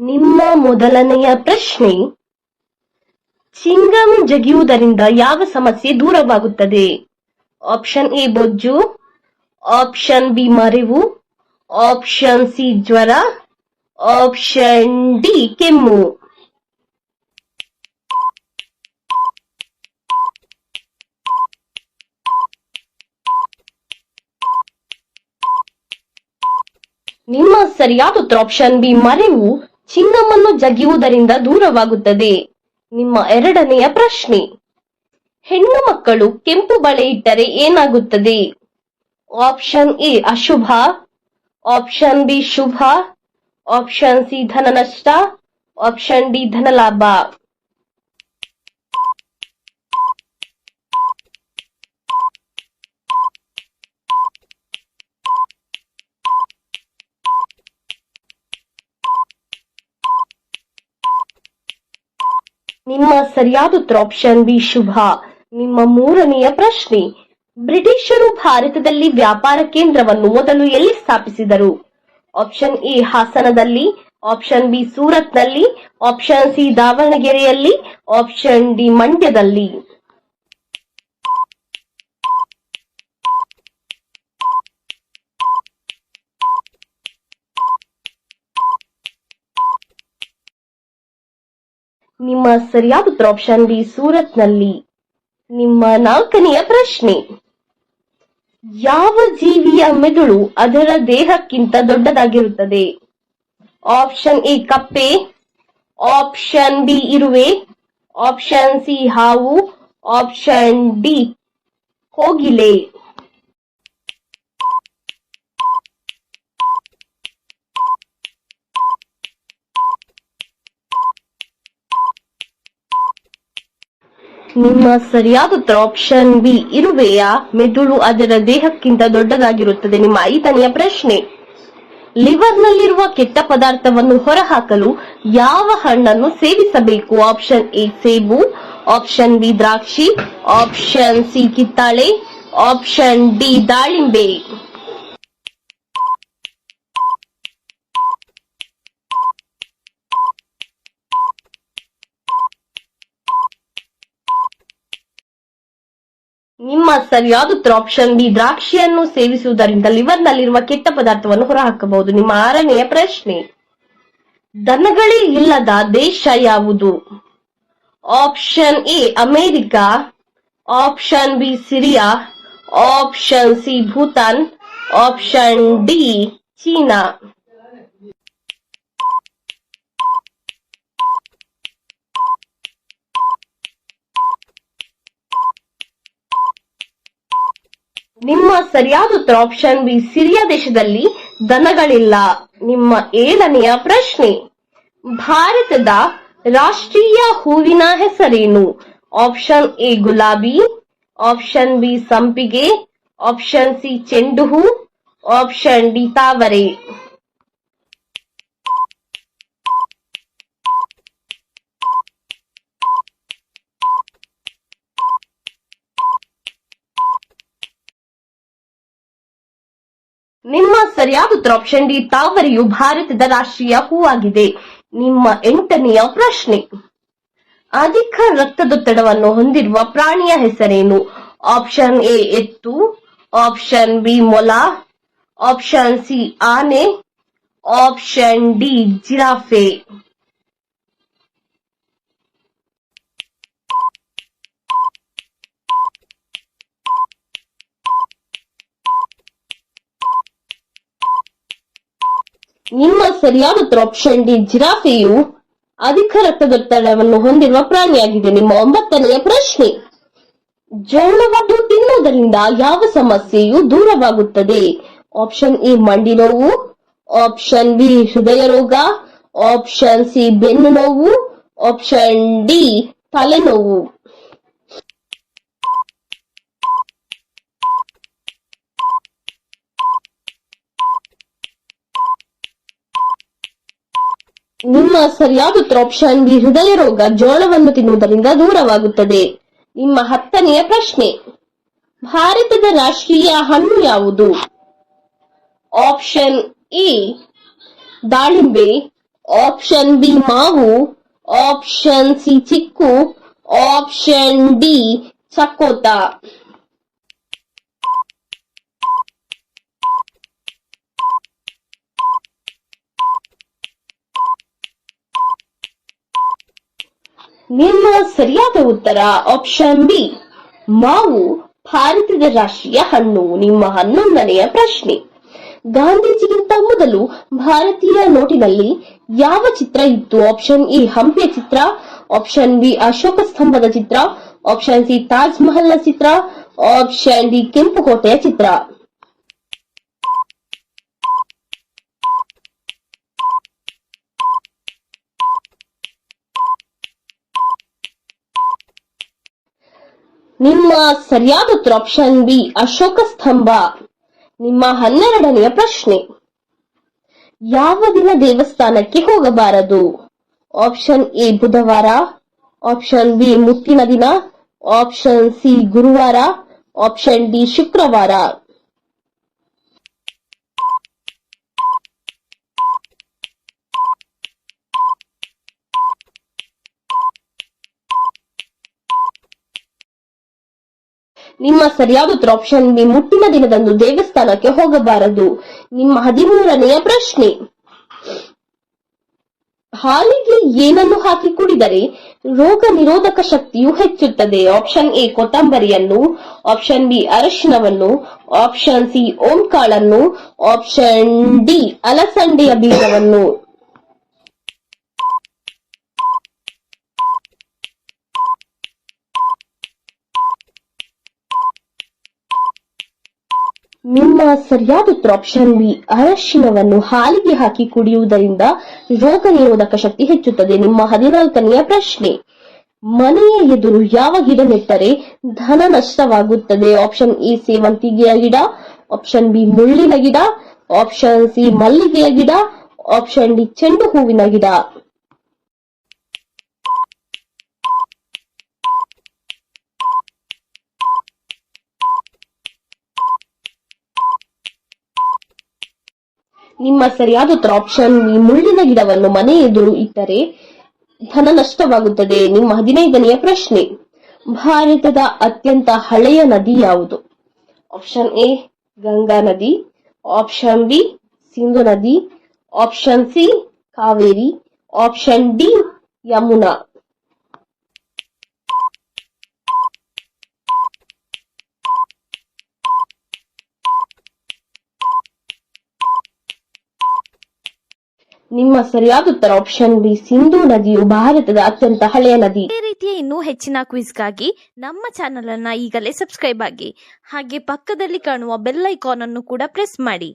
ನಿಮ್ಮ ಮೊದಲನೆಯ ಪ್ರಶ್ನೆ ಚಿಂಗಂ ಜಗಿಯುವುದರಿಂದ ಯಾವ ಸಮಸ್ಯೆ ದೂರವಾಗುತ್ತದೆ? ಆಪ್ಷನ್ ಎ, ಬೊಜ್ಜು. ಆಪ್ಷನ್ ಬಿ, ಮರಿವು. ಆಪ್ಷನ್ ಸಿ, ಜ್ವರ. ಆಪ್ಷನ್ ಡಿ, ಕೆಮ್ಮು. ನಿಮ್ಮ ಸರಿಯಾದ ಉತ್ತರ ಆಪ್ಷನ್ ಬಿ, ಮರೆವು. ಚಿಂಗಮನ್ನು ಜಗಿಯುವುದರಿಂದ ದೂರವಾಗುತ್ತದೆ. ನಿಮ್ಮ ಎರಡನೆಯ ಪ್ರಶ್ನೆ. ಹೆಣ್ಣು ಮಕ್ಕಳು ಕೆಂಪು ಬಳೆ ಇಟ್ಟರೆ ಏನಾಗುತ್ತದೆ? ಆಪ್ಷನ್ ಎ ಅಶುಭ. ಆಪ್ಷನ್ ಬಿ ಶುಭ. ಆಪ್ಷನ್ ಸಿ ಧನ ನಷ್ಟ ಆಪ್ಷನ್ ಡಿ ಧನ ನಿಮ್ಮ ಸರಿಯಾದ ಉತ್ತರ ಆಪ್ಷನ್ ಬಿ ಶುಭ. ನಿಮ್ಮ ಮೂರನೆಯ ಪ್ರಶ್ನೆ, ಬ್ರಿಟಿಷರು ಭಾರತದಲ್ಲಿ ವ್ಯಾಪಾರ ಕೇಂದ್ರವನ್ನು ಮೊದಲು ಎಲ್ಲಿ ಸ್ಥಾಪಿಸಿದರು? ಆಪ್ಷನ್ ಎ, ಹಾಸನದಲ್ಲಿ, ಆಪ್ಷನ್ ಬಿ, ಸೂರತ್ನಲ್ಲಿ, ಆಪ್ಷನ್ ಸಿ, ದಾವಣಗೆರೆಯಲ್ಲಿ, ಆಪ್ಷನ್ ಡಿ, ಮಂಡ್ಯದಲ್ಲಿ. ನಿಮ್ಮ ಸರಿಯಾದ ಉತ್ತರ ಆಪ್ಷನ್ ಬಿ ಸೂರತ್ನಲ್ಲಿ. ನಿಮ್ಮ ನಾಲ್ಕನೆಯ ಪ್ರಶ್ನೆ. ಯಾವ ಜೀವಿಯ ಮೆದುಳು ಅದರ ದೇಹಕ್ಕಿಂತ ದೊಡ್ಡದಾಗಿರುತ್ತದೆ? ಆಪ್ಷನ್ ಎ ಕಪ್ಪೆ. ಆಪ್ಷನ್ ಬಿ ಇರುವೆ. ಆಪ್ಷನ್ ಸಿ ಹಾವು. ಆಪ್ಷನ್ ಡಿ ಕೋಗಿಲೆ. ನಿಮ್ಮ ಸರಿಯಾದ ಉತ್ತರ ಆಪ್ಷನ್ ಬಿ ಇರುವೆಯ? ಮೆದುಳು ಅದರ ದೇಹಕ್ಕಿಂತ ದೊಡ್ಡದಾಗಿರುತ್ತದೆ. ನಿಮ್ಮ ಐದನೆಯ ಪ್ರಶ್ನೆ. ಲಿವರ್ನಲ್ಲಿರುವ ಕೆಟ್ಟ ಪದಾರ್ಥವನ್ನು ಹೊರಹಾಕಲು ಯಾವ ಹಣ್ಣನ್ನು ಸೇವಿಸಬೇಕು? ಆಪ್ಷನ್ ಎ ಸೇಬು. ಆಪ್ಷನ್ ಬಿ ದ್ರಾಕ್ಷಿ. ಆಪ್ಷನ್ ಸಿ ಕಿತ್ತಾಳೆ. ಆಪ್ಷನ್ ಡಿ ದಾಳಿಂಬೆ. ನಿಮ್ಮ ಸರಿಯಾದ ಉತ್ತರ ಆಪ್ಷನ್ ಬಿ ದ್ರಾಕ್ಷಿಯನ್ನು ಸೇವಿಸುವುದರಿಂದ ಲಿವರ್ನಲ್ಲಿರುವ ಕೆಟ್ಟ ಪದಾರ್ಥವನ್ನು ಹೊರಹಾಕಬಹುದು. ನಿಮ್ಮ ಆರನೆಯ ಪ್ರಶ್ನೆ. ದನಗಳೇ ಇಲ್ಲದ ದೇಶ ಯಾವುದು? Option A America. Option B Syria. Option C Bhutan. Option D China. ನಿಮ್ಮ ಸರಿಯಾದ ಉತ್ತರ ಆಪ್ಷನ್ ಬಿ ಸಿರಿಯಾ ದೇಶದಲ್ಲಿ ದನಗಳಿಲ್ಲ. ನಿಮ್ಮ ಏಳನೆಯ ಪ್ರಶ್ನೆ, ಭಾರತದ ರಾಷ್ಟ್ರೀಯ ಹೂವಿನ ಹೆಸರೇನು? ಆಪ್ಷನ್ ಎ ಗುಲಾಬಿ. ಆಪ್ಷನ್ ಬಿ ಸಂಪಿಗೆ. ಆಪ್ಷನ್ ಸಿ ಚೆಂಡು ಹೂ. ಆಪ್ಷನ್ ಡಿ ತಾವರೆ. ನಿಮ್ಮ ಸರಿಯಾದ ಉತ್ತರ ಆಪ್ಷನ್ ಡಿ ತಾವರೆಯು ಭಾರತದ ರಾಷ್ಟ್ರೀಯ ಹೂವಾಗಿದೆ. ನಿಮ್ಮ ಎಂಟನೆಯ ಪ್ರಶ್ನೆ. ಅಧಿಕ ರಕ್ತದೊತ್ತಡವನ್ನು ಹೊಂದಿರುವ ಪ್ರಾಣಿಯ ಹೆಸರೇನು? ಆಪ್ಷನ್ ಎ ಎತ್ತು. ಆಪ್ಷನ್ ಬಿ ಮೊಲ. ಆಪ್ಷನ್ ಸಿ ಆನೆ. Option D giraffe. ನಿಮ್ಮ ಸರಿಯಾದ ಉತ್ತರ ಆಪ್ಷನ್ ಡಿ ಜಿರಾಫೆಯು ಅಧಿಕ ರಕ್ತದೊತ್ತಡವನ್ನು ಹೊಂದಿರುವ ಪ್ರಾಣಿಯಾಗಿದೆ. ನಿಮ್ಮ ಒಂಬತ್ತನೆಯ ಪ್ರಶ್ನೆ, ಜೋಳವನ್ನು ತಿನ್ನುವುದರಿಂದ ಯಾವ ಸಮಸ್ಯೆಯು ದೂರವಾಗುತ್ತದೆ? ಆಪ್ಷನ್ ಎ, ಮಂಡಿ ನೋವು. ಆಪ್ಷನ್ ಬಿ, ಹೃದಯ ರೋಗ. ಆಪ್ಷನ್ ಸಿ, ಬೆನ್ನು ನೋವು. ಆಪ್ಷನ್ ಡಿ, ತಲೆನೋವು. ನಿಮ್ಮ ಸರಿಯಾದ ಆಪ್ಷನ್ ಬಿ ಹೃದಯ ರೋಗ ಜೋಳವನ್ನು ತಿನ್ನುವುದರಿಂದ ದೂರವಾಗುತ್ತದೆ. ನಿಮ್ಮ ಹತ್ತನೆಯ ಪ್ರಶ್ನೆ, ಭಾರತದ ರಾಷ್ಟ್ರೀಯ ಹಣ್ಣು ಯಾವುದು? ಆಪ್ಷನ್ ಎ, ದಾಳಿಂಬೆ, ಆಪ್ಷನ್ ಬಿ, ಮಾವು, ಆಪ್ಷನ್ ಸಿ, ಚಿಕ್ಕು, ಆಪ್ಷನ್ ಡಿ ಚಕೋತ ನಿಮ್ಮ ಸರಿಯಾದ ಉತ್ತರ ಆಪ್ಷನ್ ಬಿ ಮಾವು ಭಾರತದ ರಾಷ್ಟ್ರೀಯ ಹಣ್ಣು, ನಿಮ್ಮ ಹನ್ನೊಂದನೆಯ ಪ್ರಶ್ನೆ. ಗಾಂಧೀಜಿಗಿಂತ ಮೊದಲು ಭಾರತೀಯ ನೋಟಿನಲ್ಲಿ ಯಾವ ಚಿತ್ರ ಇತ್ತು? ಆಪ್ಷನ್ ಇ ಹಂಪಿಯ ಚಿತ್ರ. ಆಪ್ಷನ್ ಬಿ ಅಶೋಕ ಸ್ತಂಭದ ಚಿತ್ರ. ಆಪ್ಷನ್ ಸಿ ತಾಜ್ ಮಹಲ್ನ ಚಿತ್ರ. ಆಪ್ಷನ್ ಡಿ ಕೆಂಪುಕೋಟೆಯ ಚಿತ್ರ. ನಿಮ್ಮ ಸರಿಯಾದ ಉತ್ತರ ಆಪ್ಷನ್ ಬಿ ಅಶೋಕ ಸ್ತಂಭ. ನಿಮ್ಮ ಹನ್ನೆರಡನೆಯ ಪ್ರಶ್ನೆ. ಯಾವ ದಿನ ದೇವಸ್ಥಾನಕ್ಕೆ ಹೋಗಬಾರದು? ಆಪ್ಷನ್ ಎ ಬುಧವಾರ. ಆಪ್ಷನ್ ಬಿ ಮುತ್ತಿನ ದಿನ. ಆಪ್ಷನ್ ಸಿ ಗುರುವಾರ. ಆಪ್ಷನ್ ಡಿ ಶುಕ್ರವಾರ. ನಿಮ್ಮ ಸರಿಯಾದ ಉತ್ತರ ಆಪ್ಷನ್ ಬಿ ಮುಟ್ಟಿನ ದಿನದಂದು ದೇವಸ್ಥಾನಕ್ಕೆ ಹೋಗಬಾರದು. ನಿಮ್ಮ ಹದಿಮೂರನೆಯ ಪ್ರಶ್ನೆ. ಹಾಲಿಗೆ ಏನನ್ನು ಹಾಕಿ ಕುಡಿದರೆ ರೋಗ ನಿರೋಧಕ ಶಕ್ತಿಯು ಹೆಚ್ಚುತ್ತದೆ? ಆಪ್ಷನ್ ಎ ಕೊತ್ತಂಬರಿಯನ್ನು ಆಪ್ಷನ್ ಬಿ ಅರಶಿನವನ್ನು ಆಪ್ಷನ್ ಸಿ ಓಂಕಾಳನ್ನು ಆಪ್ಷನ್ ಡಿ ಅಲಸಂಡೆಯ ಬೀಜವನ್ನು. ನಿಮ್ಮ ಸರಿಯಾದ ಉತ್ತರ ಬಿ ಅರಶಿನವನ್ನು ಹಾಲಿಗೆ ಹಾಕಿ ಕುಡಿಯುವುದರಿಂದ ರೋಗ ನಿರೋಧಕ ಶಕ್ತಿ ಹೆಚ್ಚುತ್ತದೆ. ನಿಮ್ಮ ಹದಿನಾಲ್ಕನೆಯ ಪ್ರಶ್ನೆ. ಮನೆಯ ಎದುರು ಯಾವ ಗಿಡ ನೆಟ್ಟರೆ ಧನ ನಷ್ಟವಾಗುತ್ತದೆ? ಆಪ್ಷನ್ ಎ ಸೇವಂತಿಗೆಯ ಗಿಡ. ಆಪ್ಷನ್ ಬಿ ಮುಳ್ಳಿನ ಗಿಡ. ಆಪ್ಷನ್ ಸಿ ಮಲ್ಲಿಗೆಯ ಗಿಡ. ಆಪ್ಷನ್ ಡಿ ಚೆಂಡು ಹೂವಿನ ಗಿಡ. ನಿಮ್ಮ ಸರಿಯಾದ ಉತ್ತರ ಆಪ್ಷನ್ ಈ ಮುಳ್ಳಿನ ಗಿಡವನ್ನು ಮನೆ ಎದುರು ಇಟ್ಟರೆ ಧನ ನಷ್ಟವಾಗುತ್ತದೆ. ನಿಮ್ಮ ಹದಿನೈದನೆಯ ಪ್ರಶ್ನೆ, ಭಾರತದ ಅತ್ಯಂತ ಹಳೆಯ ನದಿ ಯಾವುದು? ಆಪ್ಷನ್ ಎ ಗಂಗಾ ನದಿ. ಆಪ್ಷನ್ ಬಿ ಸಿಂಧು ನದಿ. Option C Kaveri. Option D Yamuna. ನಿಮ್ಮ ಸರಿಯಾದ ಉತ್ತರ ಆಪ್ಷನ್ ಬಿ ಸಿಂಧು ನದಿಯು ಭಾರತದ ಅತ್ಯಂತ ಹಳೆಯ ನದಿ. ಇದೇ ರೀತಿಯ ಇನ್ನೂ ಹೆಚ್ಚಿನ ಕ್ವಿಜ್ಗಾಗಿ ನಮ್ಮ ಚಾನೆಲ್ ಅನ್ನ ಈಗಲೇ ಸಬ್ಸ್ಕ್ರೈಬ್ ಆಗಿ ಹಾಗೆ ಪಕ್ಕದಲ್ಲಿ ಕಾಣುವ ಬೆಲ್ ಐಕಾನ್ ಅನ್ನು ಕೂಡ ಪ್ರೆಸ್ ಮಾಡಿ.